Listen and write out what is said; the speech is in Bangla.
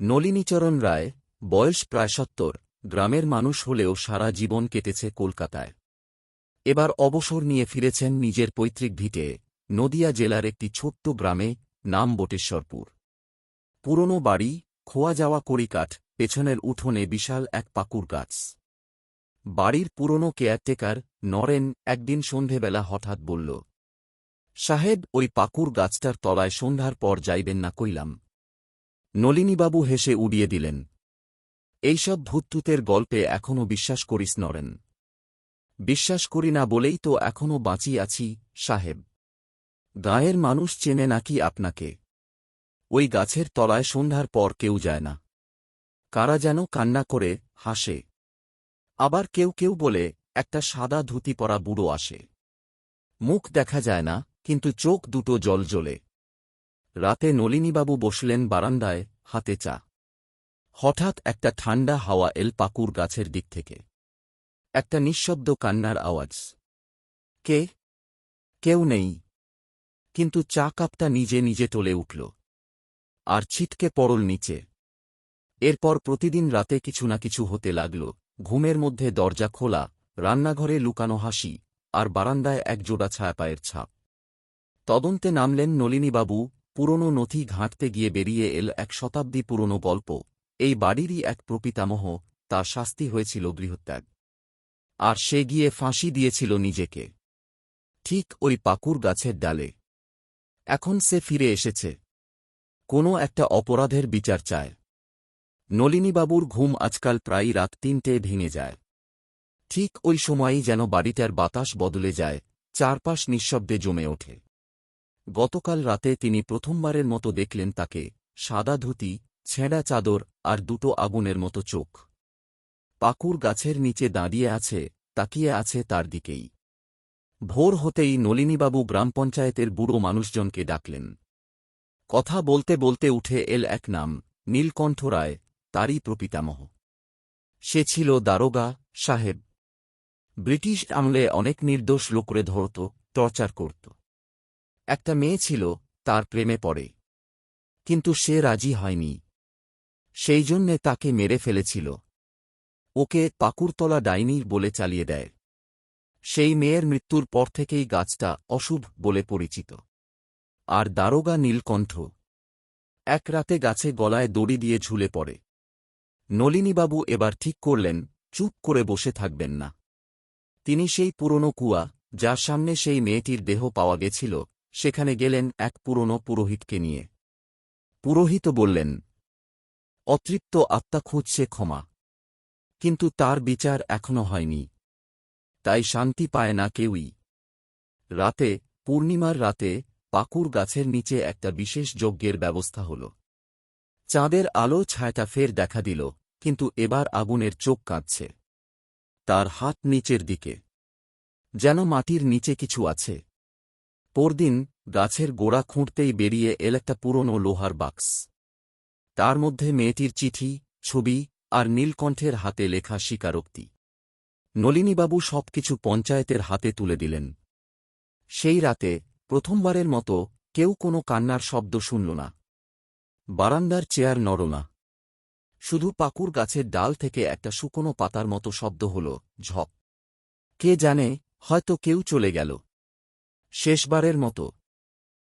নলিনীচরণ রায়, বয়স প্রায় সত্তর, গ্রামের মানুষ হলেও সারা জীবন কেটেছে কলকাতায়। এবার অবসর নিয়ে ফিরেছেন নিজের পৈতৃক ভিটে, নদিয়া জেলার একটি ছোট্ট গ্রামে, নাম বটেশ্বরপুর। পুরনো বাড়ি, খোয়া যাওয়া কড়িকাঠ, পেছনের উঠোনে বিশাল এক পাকুর গাছ। বাড়ির পুরনো কেয়ারটেকার নরেন একদিন সন্ধেবেলা হঠাৎ বলল, সাহেব, ওই পাকুর গাছটার তলায় সন্ধ্যার পর যাইবেন না কইলাম। নলিনীবাবু হেসে উড়িয়ে দিলেন। এইসব ভূততুতের গল্পে এখনও বিশ্বাস করিস নরেন। বিশ্বাস করি না বলেই তো এখনও বাঁচি আছি, সাহেব। গাঁয়ের মানুষ চেনে নাকি আপনাকে। ওই গাছের তলায় সন্ধ্যার পর কেউ যায় না। কারা যেন কান্না করে হাসে। আবার কেউ কেউ বলে, একটা সাদা ধুতি পরা বুড়ো আসে। মুখ দেখা যায় না, কিন্তু চোখ দুটো জল জ্বলে। রাতে নলিনীবাবু বসলেন বারান্দায় হাতে চা। হঠাৎ একটা ঠান্ডা হাওয়া এল পাকুর গাছের দিক থেকে। একটা নিঃশব্দ কান্নার আওয়াজ। কে? কেউ নেই। কিন্তু চা কাপটা নিজে নিজে টলে উঠল। আর ছিটকে পড়ল নিচে। এরপর প্রতিদিন রাতে কিছু না কিছু হতে লাগল। ঘুমের মধ্যে দরজা খোলা, রান্নাঘরে লুকানো হাসি, আর বারান্দায় একজোড়া ছায়াপায়ের ছাপ। তদন্তে নামলেন নলিনীবাবু পুরনো নথি ঘাঁটতে গিয়ে বেরিয়ে এল এক শতাব্দী পুরনো গল্প। এই বাড়িরই এক প্রপিতামহ, তার শাস্তি হয়েছিল গৃহত্যাগ। আর সে গিয়ে ফাঁসি দিয়েছিল নিজেকে। ঠিক ওই পাকুর গাছের ডালে। এখন সে ফিরে এসেছে। কোনো একটা অপরাধের বিচার চায়। নলিনীবাবুর ঘুম আজকাল প্রায় রাত তিনটে ভেঙে যায়। ঠিক ওই সময়ই যেন বাড়িটার বাতাস বদলে যায়, চারপাশ নিঃশব্দে জমে ওঠে। গতকাল রাতে তিনি প্রথমবারের মতো দেখলেন তাকে, সাদা ধুতি, ছেঁড়া চাদর আর দুটো আগুনের মতো চোখ। পাকুর গাছের নিচে দাঁড়িয়ে আছে, তাকিয়ে আছে তার দিকেই। ভোর হতেই নলিনীবাবু গ্রাম পঞ্চায়েতের বুড়ো মানুষজনকে ডাকলেন। কথা বলতে বলতে উঠে এল এক নাম, নীলকণ্ঠ রায়, তারই প্রপিতামহ। সে ছিল দারোগা সাহেব। ব্রিটিশ আমলে অনেক নির্দোষ লোকরে ধরত, টর্চার করত। একটা মেয়ে ছিল, তার প্রেমে পড়ে। কিন্তু সে রাজি হয়নি। সেই জন্যে তাকে মেরে ফেলেছিল। ওকে পাকুরতলা ডাইনির বলে চালিয়ে দেয়। সেই মেয়ের মৃত্যুর পর থেকেই গাছটা অশুভ বলে পরিচিত। আর দারোগা নীলকণ্ঠ এক রাতে গাছে গলায় দড়ি দিয়ে ঝুলে পড়ে। নলিনীবাবু এবার ঠিক করলেন, চুপ করে বসে থাকবেন না। তিনি সেই পুরনো কুয়া, যার সামনে সেই মেয়েটির দেহ পাওয়া গেছিল সেখানে গেলেন এক পুরনো পুরোহিতকে নিয়ে। পুরোহিত বললেন, অতৃপ্ত আত্মা খুঁজছে ক্ষমা। কিন্তু তার বিচার এখনও হয়নি। তাই শান্তি পায় না কেউই। রাতে, পূর্ণিমার রাতে, পাকুর গাছের নিচে একটা বিশেষ যজ্ঞের ব্যবস্থা হল। চাঁদের আলো ছায়াটা ফের দেখা দিল, কিন্তু এবার আগুনের চোখ কাঁদছে। তার হাত নিচের দিকে। যেন মাটির নিচে কিছু আছে। পরদিন গাছের গোড়া খুঁড়তেই বেরিয়ে এল একটা পুরনো লোহার বাক্স। তার মধ্যে মেয়েটির চিঠি, ছবি আর নীলকণ্ঠের হাতে লেখা স্বীকারোক্তি। নলিনীবাবু সবকিছু পঞ্চায়েতের হাতে তুলে দিলেন। সেই রাতে প্রথমবারের মতো কেউ কোনো কান্নার শব্দ শুনল না। বারান্দার চেয়ার নড় না। শুধু পাকুর গাছের ডাল থেকে একটা শুকনো পাতার মতো শব্দ হল, ঝপ। কে জানে, হয়তো কেউ চলে গেল। শেষবারের মতো।